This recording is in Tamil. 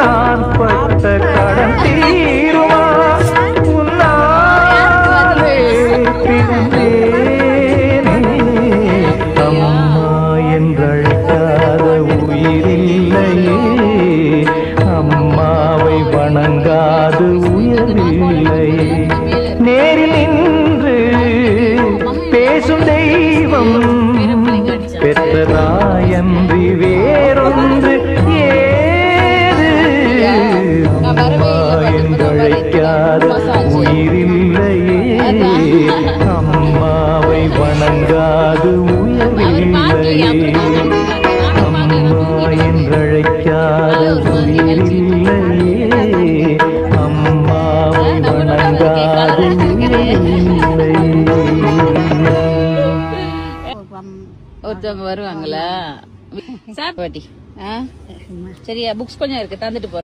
நான் பட்ட கடன் தீருமா? உன்னாலே பிறந்தேனே அம்மா என்றழைக்காத உயிரில்லையே. அம்மாவை வணங்காது உயரில்லையே. நேரில் நின்று பேசும் தெய்வம் அம்மாவை வணங்காது உயரில்லையே அம்மா என்றழைக்காத உயிரில்லையே. அம்மாவை வணங்காது ஒருத்தவங்க வருவாங்களா? சரியா புக்ஸ் கொஞ்சம் இருக்கு தந்துட்டு போ.